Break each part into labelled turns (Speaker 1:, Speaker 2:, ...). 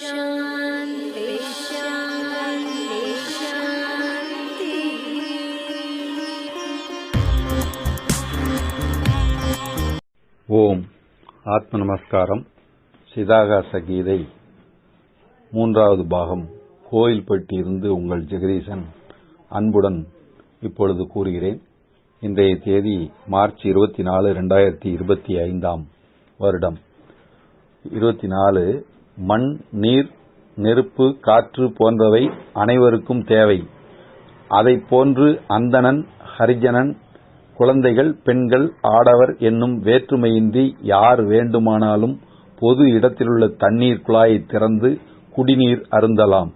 Speaker 1: ஓம் ஆத்ம நமஸ்காரம் சிதாகாச கீதை. மூன்றாவது பாகம். கோயில்பட்டி இருந்து உங்கள் ஜெகதீசன் அன்புடன் இப்பொழுது கூறுகிறேன். இன்றைய தேதி மார்ச் இருபத்தி நாலு ரெண்டாயிரத்தி இருபத்தி ஐந்தாம் வருடம். இருபத்தி நாலு மண் நீர் நெருப்பு காற்று போன்றவை அனைவருக்கும் தேவை. அதைப் போன்று அந்தணன் ஹரிஜனன் குழந்தைகள் பெண்கள் ஆடவர் என்னும் வேற்றுமையின்றி யார் வேண்டுமானாலும் பொது இடத்திலுள்ள தண்ணீர் குழாயை திறந்து குடிநீர் அருந்தலாம்.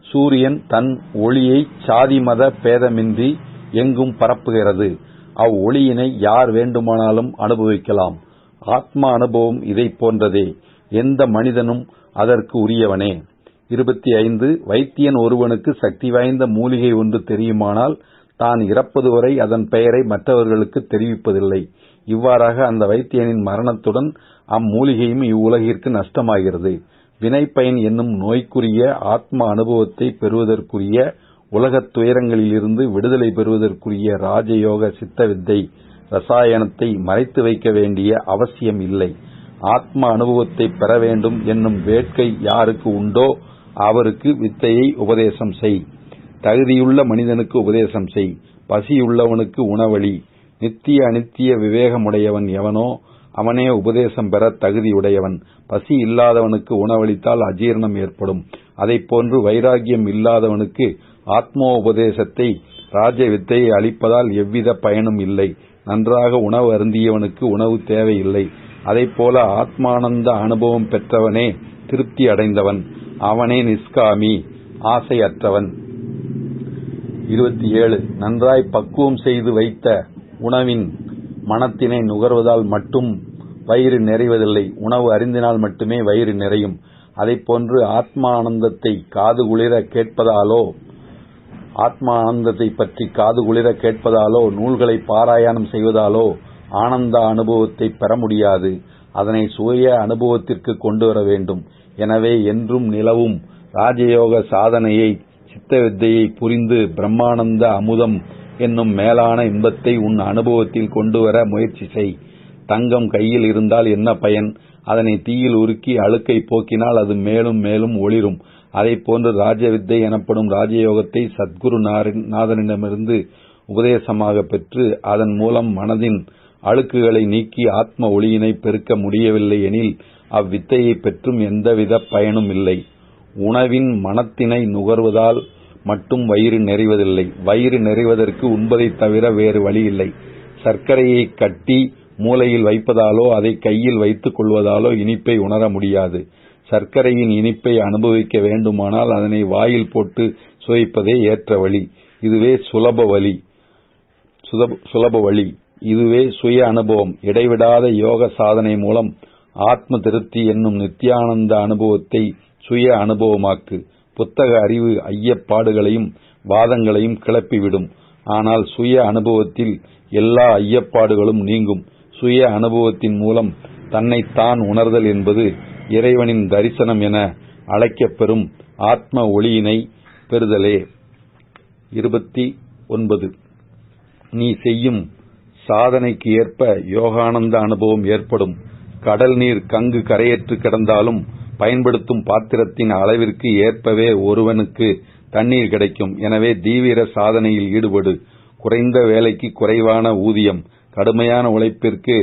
Speaker 1: சூரியன் தன் ஒளியை சாதி மத பேதமின்றி எங்கும் பரப்புகிறது. அவ்வொளியினை யார் வேண்டுமானாலும் அனுபவிக்கலாம். ஆத்ம அனுபவம் இதைப் போன்றதே. எந்த மனிதனும் அதற்கு உரியவனே. இருபத்தி ஐந்து வைத்தியன் ஒருவனுக்கு சக்தி வாய்ந்த மூலிகை ஒன்று தெரியுமானால் தான் இறப்பது வரை அதன் பெயரை மற்றவர்களுக்கு தெரிவிப்பதில்லை. இவ்வாறாக அந்த வைத்தியனின் மரணத்துடன் அம்மூலிகையும் இவ்வுலகிற்கு நஷ்டமாகிறது. வினைப்பயன் என்னும் நோய்க்குரிய ஆத்ம அனுபவத்தை பெறுவதற்குரிய உலகத் துயரங்களிலிருந்து விடுதலை பெறுவதற்குரிய ராஜயோக சித்த வித்தை ரசாயனத்தை மறைத்து வைக்க வேண்டிய அவசியம் இல்லை. ஆத்ம அனுபவத்தை பெற வேண்டும் என்னும் வேட்கை யாருக்கு உண்டோ அவருக்கு வித்தையை உபதேசம் செய். தகுதியுள்ள மனிதனுக்கு உபதேசம் செய். பசியுள்ளவனுக்கு உணவளி நித்திய அனித்திய விவேகமுடையவன் எவனோ அவனே உபதேசம் பெற தகுதியுடையவன். பசி இல்லாதவனுக்கு உணவளித்தால் அஜீரணம் ஏற்படும். அதைப் போன்று வைராகியம் இல்லாதவனுக்கு ஆத்மோ உபதேசத்தை ராஜ வித்தையை அளிப்பதால் எவ்வித பயனும் இல்லை. நன்றாக உணவு அருந்தியவனுக்கு உணவு தேவையில்லை. போல ஆத்மானந்த அனுபவம் பெற்றவனே திருப்தி அடைந்தவன். அவனே நிஷ்காமி ஆசையற்றவன். இருபத்தி ஏழு. நன்றாய் பக்குவம் செய்து வைத்த உணவின் மனத்தினை நுகர்வதால் மட்டும் வயிறு நிறைவதில்லை. உணவு அறிந்தினால் மட்டுமே வயிறு நிறையும். அதைப் போன்று ஆத்மானந்தத்தை காது குளிர கேட்பதாலோ ஆத்மானந்தத்தை பற்றி காது குளிர கேட்பதாலோ நூல்களை பாராயணம் செய்வதாலோ ஆனந்த அனுபவத்தை பெற முடியாது. அதனை சுய அனுபவத்திற்கு கொண்டு வர வேண்டும். எனவே என்றும் நிலவும் ராஜயோக சாதனையை சித்த வித்தையை புரிந்து பிரம்மானந்த அமுதம் என்னும் மேலான இன்பத்தை உன் அனுபவத்தில் கொண்டு வர முயற்சி செய். தங்கம் கையில் இருந்தால் என்ன பயன்? அதனை தீயில் உருக்கி அழுக்கை போக்கினால் அது மேலும் மேலும் ஒளிரும். அதைப் போன்று ராஜ வித்தை எனப்படும் ராஜயோகத்தை சத்குரு நாதனிடமிருந்து உபதேசமாக பெற்று அதன் மூலம் மனதின் அழுக்குகளை நீக்கி ஆத்ம ஒளியினை பெருக்க முடியவில்லை எனில் அவ்வித்தையை பெற்றும் எந்தவித பயனும் இல்லை. உணவின் மனத்தினை நுகர்வதால் மட்டும் வயிறு நிறைவதில்லை. வயிறு நிறைவதற்கு உண்பதைத் தவிர வேறு வழி இல்லை. சர்க்கரையை கட்டி மூலையில் வைப்பதாலோ அதை கையில் வைத்துக் கொள்வதாலோ இனிப்பை உணர முடியாது. சர்க்கரையின் இனிப்பை அனுபவிக்க வேண்டுமானால் அதனை வாயில் போட்டு சுவைப்பதே ஏற்ற வழி. இதுவே சுலப வழி. சுலப வழி. இதுவே சுய அனுபவம். இடைவிடாத யோக சாதனை மூலம் ஆத்ம திருப்தி என்னும் நித்தியானந்த அனுபவத்தை சுய அனுபவமாக்கு. புத்தக அறிவு ஐயப்பாடுகளையும் வாதங்களையும் கிளப்பிவிடும். ஆனால் சுய அனுபவத்தில் எல்லா ஐயப்பாடுகளும் நீங்கும். சுய அனுபவத்தின் மூலம் தன்னைத்தான் உணர்தல் என்பது இறைவனின் தரிசனம் என அழைக்கப்பெறும் ஆத்ம ஒளியினை பெறுதலே. இருபத்தி ஒன்பது. நீ செய்யும் சாதனைக்கு ஏற்ப யோகானந்த அனுபவம் ஏற்படும். கடல் நீர் கங்கு கரையற்று கிடந்தாலும் பயன்படுத்தும் பாத்திரத்தின் அளவிற்கு ஏற்பவே ஒருவனுக்கு தண்ணீர் கிடைக்கும். எனவே தீவிர சாதனையில் ஈடுபடு. குறைந்த வேலைக்கு குறைவான ஊதியம். கடுமையான உழைப்பிற்கு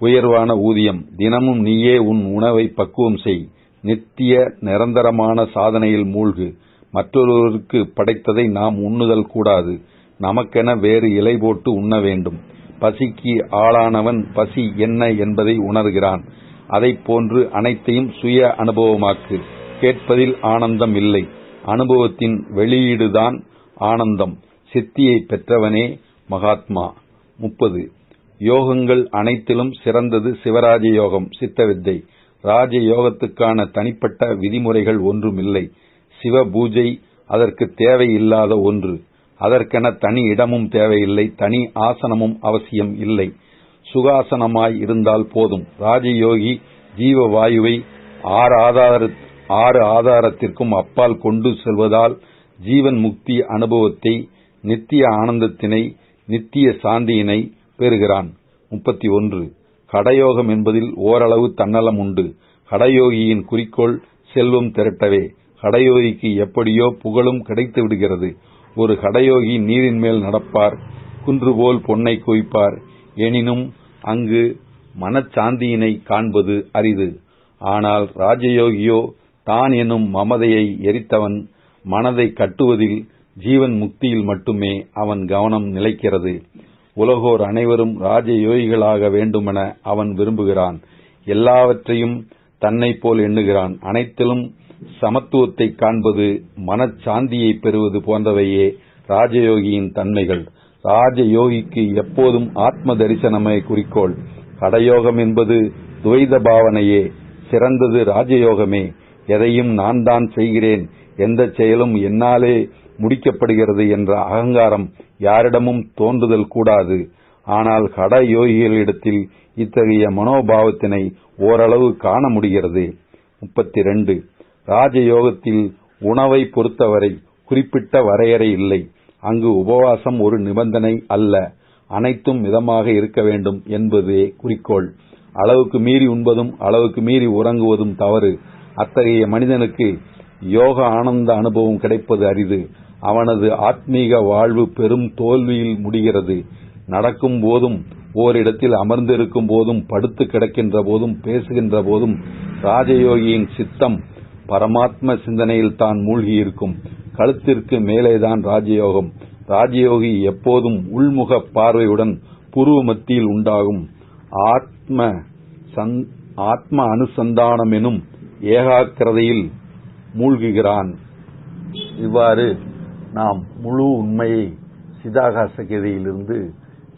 Speaker 1: உயர்வான ஊதியம். தினமும் நீயே உன் உணவை பக்குவம் செய். நித்திய நிரந்தரமான சாதனையில் மூழ்கு. மற்றொருவருக்கு படைத்ததை நாம் உண்ணுதல் கூடாது. நமக்கென வேறு இலை போட்டு உண்ண வேண்டும். பசிக்கு ஆளானவன் பசி என்ன என்பதை உணர்கிறான். அதைப் போன்று அனைத்தையும் சுய அனுபவமாக்கு. கேட்பதில் ஆனந்தம் இல்லை. அனுபவத்தின் வெளியீடுதான் ஆனந்தம். சித்தியை பெற்றவனே மகாத்மா. முப்பது. யோகங்கள் அனைத்திலும் சிறந்தது சிவராஜ யோகம் சித்தவித்தை. ராஜ யோகத்துக்கான தனிப்பட்ட விதிமுறைகள் ஒன்றுமில்லை. சிவ பூஜை அதற்கு தேவையில்லாத ஒன்று. அதற்கென தனி இடமும் தேவையில்லை தனி ஆசனமும் அவசியம் இல்லை. சுகாசனமாய் இருந்தால் போதும். ராஜயோகி ஜீவ வாயுவை ஆறு ஆறு ஆதாரத்திற்கும் அப்பால் கொண்டு செல்வதால் ஜீவன் முக்தி அனுபவத்தை நித்திய ஆனந்தத்தினை நித்திய சாந்தியினை பெறுகிறான். முப்பத்தி ஒன்று. கடயோகம் என்பதில் ஓரளவு தன்னலம் உண்டு. கடயோகியின் குறிக்கோள் செல்வம் திரட்டவே. கடயோகிக்கு எப்படியோ புகழும் கிடைத்து விடுகிறது ஒரு கடையோகி நீரின் மேல் நடப்பார் குன்றுபோல் பொன்னை குவிப்பார். எனினும் அங்கு மனச்சாந்தியினை காண்பது அரிது. ஆனால் ராஜயோகியோ தான் எனும் மமதையை எரித்தவன் மனதை கட்டுவதில் ஜீவன் முக்தியில் மட்டுமே அவன் கவனம் நிலைக்கிறது. உலகோர் அனைவரும் ராஜயோகிகளாக வேண்டுமென அவன் விரும்புகிறான். எல்லாவற்றையும் தன்னைப் போல் எண்ணுகிறான். அனைத்திலும் சமத்துவத்தை காண்பது மனச்சாந்தியை பெறுவது போன்றவையே ராஜயோகியின் தன்மைகள். ராஜயோகிக்கு எப்போதும் ஆத்ம தரிசனமே குறிக்கோள். கடயோகம் என்பது துவைத பாவனையே. சிறந்தது ராஜயோகமே. எதையும் நான் தான் செய்கிறேன். எந்த செயலும் என்னாலே முடிக்கப்படுகிறது என்ற அகங்காரம் யாரிடமும் தோன்றுதல் கூடாது. ஆனால் கட யோகிகளிடத்தில் இத்தகைய மனோபாவத்தினை ஓரளவு காண முடிகிறது. முப்பத்தி ரெண்டு ராஜயோகத்தில் உணவை பொறுத்தவரை குறிப்பிட்ட வரையறை இல்லை. அங்கு உபவாசம் ஒரு நிபந்தனை அல்ல. அனைத்தும் மிதமாக இருக்க வேண்டும் என்பதே குறிக்கோள். அளவுக்கு மீறி உண்பதும் அளவுக்கு மீறி உறங்குவதும் தவறு. அத்தகைய மனிதனுக்கு யோக ஆனந்த அனுபவம் கிடைப்பது அரிது. அவனது ஆத்மீக வாழ்வு பெரும் தோல்வியில் முடிகிறது. நடக்கும் போதும் ஓரிடத்தில் அமர்ந்திருக்கும் போதும் படுத்து கிடக்கின்ற போதும் பேசுகின்ற போதும் ராஜயோகியின் சித்தம் பரமாத்ம சிந்தனையில் தான் மூழ்கியிருக்கும். கழுத்திற்கு மேலேதான் ராஜயோகம். ராஜயோகி எப்போதும் உள்முக பார்வையுடன் புருவ மத்தியில் உண்டாகும். ஆத்ம ஆத்ம அனுசந்தானம் எனும் ஏகாக்கிரதையில் மூழ்குகிறான். இவ்வாறு நாம் முழு உண்மையை சிதாகாச கீதையிலிருந்து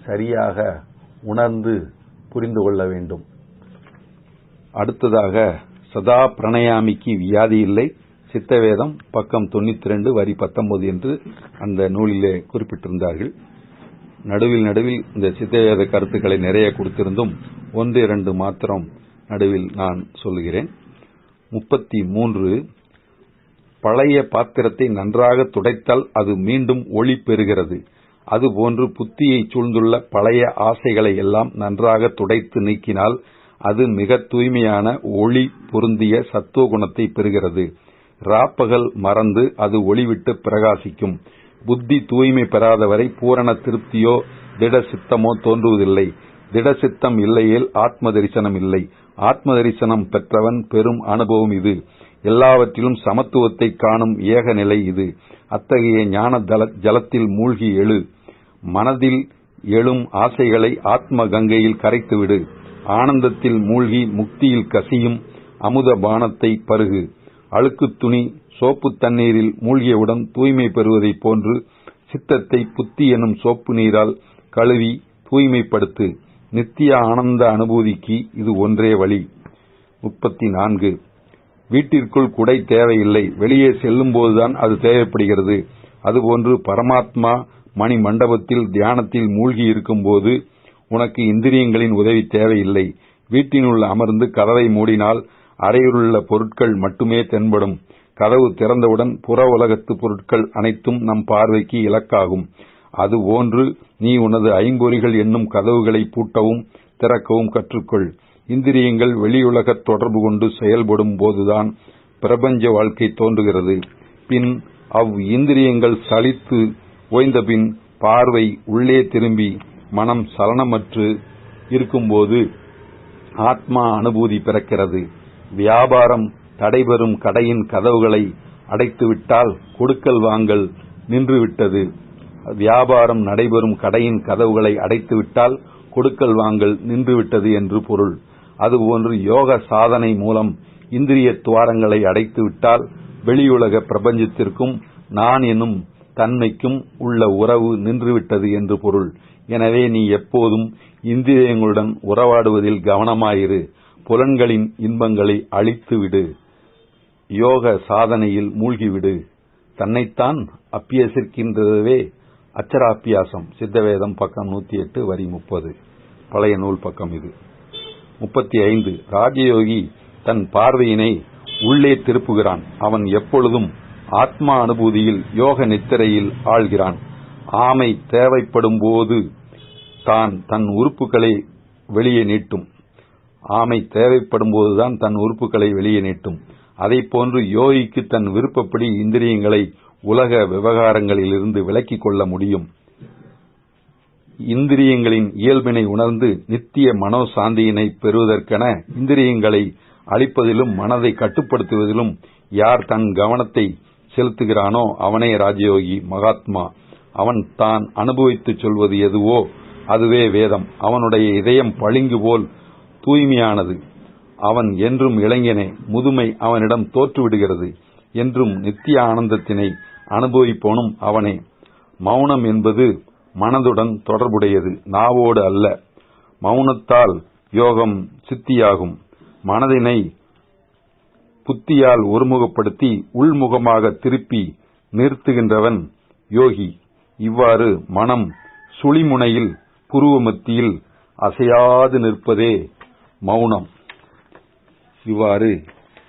Speaker 1: சரியாக உணர்ந்து புரிந்து கொள்ள வேண்டும். அடுத்ததாக சதா பிரணயாமிக்கு வியாதி இல்லை. சித்தவேதம் பக்கம் தொண்ணூத்தி ரெண்டு வரி பத்தொன்பது என்று அந்த நூலிலே குறிப்பிட்டிருந்தார்கள். நடுவில் நடுவில் இந்த சித்தவேத கருத்துக்களை நிறைய கொடுத்திருந்தும் ஒன்று இரண்டு மாத்திரம் நடுவில் நான் சொல்லுகிறேன். முப்பத்தி மூன்று பழைய பாத்திரத்தை நன்றாக துடைத்தால் அது மீண்டும் ஒளி பெறுகிறது. அதுபோன்று புத்தியை சூழ்ந்துள்ள பழைய ஆசைகளை எல்லாம் நன்றாக துடைத்து நீக்கினால் அது மிக தூய்மையான ஒளி பொருந்திய சத்துவ குணத்தை பெறுகிறது. ராப்பகல் மறந்து அது ஒளிவிட்டு பிரகாசிக்கும். புத்தி தூய்மை பெறாதவரை பூரண திருப்தியோ திட சித்தமோ தோன்றுவதில்லை. திட சித்தம் இல்லையேல் ஆத்ம தரிசனம் இல்லை. ஆத்ம தரிசனம் பெற்றவன் பெரும் அனுபவம் இது. எல்லாவற்றிலும் சமத்துவத்தை காணும் ஏக நிலை இது. அத்தகைய ஞான ஜலத்தில் மூழ்கி எழு. மனதில் எழும் ஆசைகளை ஆத்ம கங்கையில் கரைத்துவிடு. ஆனந்தத்தில் மூழ்கி முக்தியில் கசியும் அமுத பானத்தை பருகு. அழுக்கு துணி சோப்பு தண்ணீரில் மூழ்கியவுடன் தூய்மை பெறுவதைப் போன்று சித்தத்தை புத்தி எனும் சோப்பு நீரால் கழுவி தூய்மைப்படுத்து. நித்திய ஆனந்த அனுபூதிக்கு இது ஒன்றே வழி. முப்பத்தி நான்கு வீட்டிற்குள் குடை தேவையில்லை. வெளியே செல்லும்போதுதான் அது தேவைப்படுகிறது. அதுபோன்று பரமாத்மா மணி மண்டபத்தில் தியானத்தில் மூழ்கி இருக்கும் போது உனக்கு இந்திரியங்களின் உதவி தேவையில்லை. வீட்டினுள் அமர்ந்து கதவை மூடினால் அறையிலுள்ள பொருட்கள் மட்டுமே தென்படும். கதவு திறந்தவுடன் புற உலகத்து பொருட்கள் அனைத்தும் நம் பார்வைக்கு இலக்காகும். அது ஒன்று நீ உனது ஐம்பொறிகள் என்னும் கதவுகளை பூட்டவும் திறக்கவும் கற்றுக்கொள். இந்திரியங்கள் வெளியுலக தொடர்பு கொண்டு செயல்படும் போதுதான் பிரபஞ்ச வாழ்க்கை தோன்றுகிறது. பின் அவ் இந்திரியங்கள் சலித்து ஓய்ந்தபின் பார்வை உள்ளே திரும்பி மனம் சலனமற்று இருக்கும்போது ஆத்மா அனுபூதி பிறக்கிறது. வியாபாரம் தடைபெறும் கடையின் கதவுகளை அடைத்துவிட்டால் கொடுக்கல் வாங்கல் நின்றுவிட்டது. வியாபாரம் நடைபெறும் கடையின் கதவுகளை அடைத்துவிட்டால் கொடுக்கல் வாங்கல் நின்றுவிட்டது என்று பொருள். அதுபோன்று யோக சாதனை மூலம் இந்திரிய துவாரங்களை அடைத்துவிட்டால் வெளியுலக பிரபஞ்சத்திற்கும் நான் என்னும் தன்மைக்கும் உள்ள உறவு நின்றுவிட்டது என்று பொருள். எனவே நீ எப்போதும் இந்திரியங்களுடன் உறவாடுவதில் கவனமாயிரு. புலன்களின் இன்பங்களை அழித்துவிடு. யோக சாதனையில் மூழ்கிவிடு. தன்னைத்தான் அப்பியசிக்கின்றதவே அச்சராப்பியாசம். சித்தவேதம் பக்கம் நூத்தி எட்டு வரி முப்பது. பழைய நூல் பக்கம் இது. முப்பத்தி ஐந்து ராஜயோகி தன் பார்வையினை உள்ளே திருப்புகிறான். அவன் எப்பொழுதும் ஆத்மா அனுபூதியில் யோக நித்திரையில் ஆழ்கிறான். ஆமை தேவைப்படும் போது தான் தன் உறுப்புகளை வெளியே நீட்டும். ஆமை தேவைப்படும் போதுதான் தன் உறுப்புகளை வெளியே நீட்டும். அதை போன்று யோகிக்கு தன் விருப்பப்படி இந்திரியங்களை உலக விவகாரங்களிலிருந்து விலக்கிக் கொள்ள முடியும். இந்திரியங்களின் இயல்பினை உணர்ந்து நித்திய மனோசாந்தியினை பெறுவதற்கென இந்திரியங்களை அழிப்பதிலும் மனதை கட்டுப்படுத்துவதிலும் யார் தன் கவனத்தை செலுத்துகிறானோ அவனே ராஜயோகி மகாத்மா. அவன் தான் அனுபவித்துச் சொல்வது எதுவோ அதுவே வேதம். அவனுடைய இதயம் பளிங்கு போல் தூய்மையானது. அவன் என்றும் இளைஞனே முதுமை அவனிடம் தோற்றுவிடுகிறது. என்றும் நித்திய ஆனந்தத்தினை அனுபவிப்போனும் அவனே. மௌனம் என்பது மனதுடன் தொடர்புடையது நாவோடு அல்ல. மௌனத்தால் யோகம் சித்தியாகும். மனதினை புத்தியால் ஒருமுகப்படுத்தி உள்முகமாக திருப்பி நிறுத்துகின்றவன் யோகி. இவ்வாறு மனம் சுழிமுனையில் புருவ மத்தியில் அசையாது நிற்பதே மௌனம். இவ்வாறு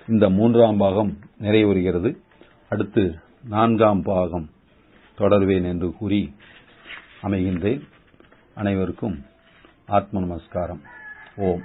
Speaker 1: இந்த மூன்றாம் பாகம் நிறைவுறுகிறது. அடுத்து நான்காம் பாகம் தொடர்வேன் என்று கூறி அமைகின்றேன். அனைவருக்கும் ஆத்ம நமஸ்காரம். ஓம்.